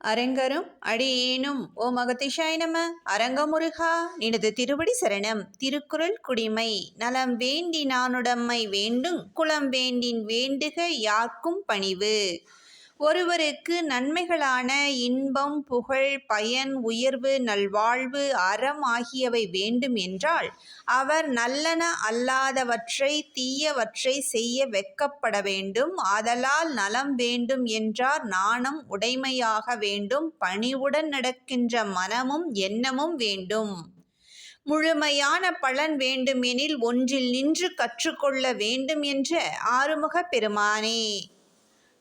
அரங்கரும் அடியேனும் ஓ மகதிஷாய் நம அரங்கமுருகா நினது திருவடி சரணம் திருக்குறள் குடிமை நலம் வேண்டி நானுடம்மை வேண்டும் குலம் வேண்டின் வேண்டுக யார்க்கும் பணிவு. ஒருவருக்கு நன்மைகளான இன்பம் புகழ் பயன் உயர்வு நல்வாழ்வு அறம் ஆகியவை வேண்டும் என்றால் அவர் நல்லன அல்லாதவற்றை தீயவற்றை செய்ய வெட்கப்பட வேண்டும். ஆதலால் நலம் வேண்டும் என்றார். நாணம் உடைமையாக வேண்டும். பணிவுடன் நடக்கின்ற மனமும் எண்ணமும் வேண்டும். முழுமையான பலன் வேண்டுமெனில் ஒன்றில் நின்று கற்றுக்கொள்ள வேண்டும் என்ற ஆறுமுகப் பெருமானே.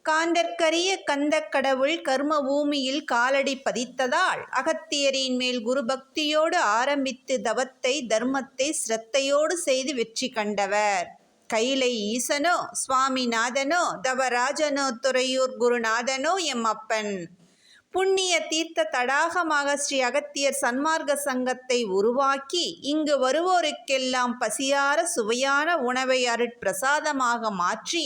காந்தற்கரிய கந்தக் கடவுள் கர்ம பூமியில் காலடி பதித்ததால் அகத்தியரின் மேல் குரு பக்தியோடு ஆரம்பித்து தவத்தை தர்மத்தை சிரத்தையோடு செய்து வெற்றி கண்டவர். கைலை ஈசனோ சுவாமிநாதனோ தவராஜனோ துறையூர் குருநாதனோ எம் அப்பன். புண்ணிய தீர்த்த தடாகமாக ஸ்ரீ அகத்தியர் சன்மார்க்க சங்கத்தை உருவாக்கி இங்கு வருவோருக்கெல்லாம் பசியார சுவையான உணவை அருட்பிரசாதமாக மாற்றி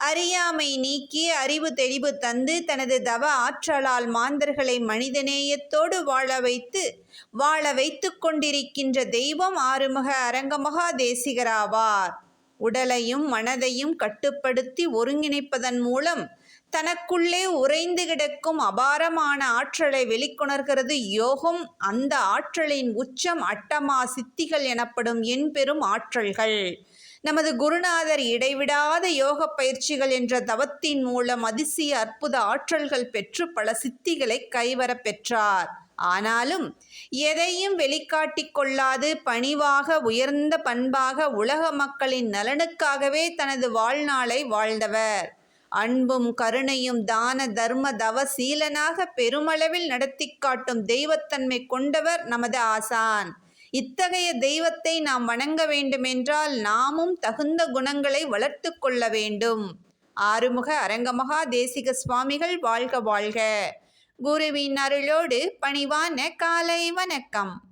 அறியாமை நீக்கி அறிவு தெளிவு தந்து தனது தவ ஆற்றலால் மாந்தர்களை மனிதநேயத்தோடு வாழ வைத்து வாழ வைத்து கொண்டிருக்கின்ற தெய்வம் ஆறுமுக அரங்கமகா தேசிகராவார். உடலையும் மனதையும் கட்டுப்படுத்தி ஒருங்கிணைப்பதன் மூலம் தனக்குள்ளே உறைந்து கிடக்கும் அபாரமான ஆற்றலை வெளிக்கொணர்கிறது யோகம். அந்த ஆற்றலின் உச்சம் அட்டமா சித்திகள் எனப்படும் என்பெரும் ஆற்றல்கள். நமது குருநாதர் இடைவிடாத யோக பயிற்சிகள் என்ற தவத்தின் மூலம் அதிசய அற்புத ஆற்றல்கள் பெற்று பல சித்திகளை கைவரப் பெற்றார். ஆனாலும் எதையும் வெளிக்காட்டிக் கொள்ளாது பணிவாக உயர்ந்த பண்பாக உலக மக்களின் நலனுக்காகவே தனது வாழ்நாளை வாழ்ந்தவர். அன்பும் கருணையும் தான தர்ம தவ சீலனாக பெருமளவில் நடத்தி காட்டும் தெய்வத்தன்மை கொண்டவர் நமது ஆசான். இத்தகைய தெய்வத்தை நாம் வணங்க வேண்டுமென்றால் நாமும் தகுந்த குணங்களை வளர்த்து கொள்ள வேண்டும். ஆறுமுக அரங்கமகா தேசிக சுவாமிகள் வாழ்க வாழ்க. குருவின் அருளோடு பணிவான காலை வணக்கம்.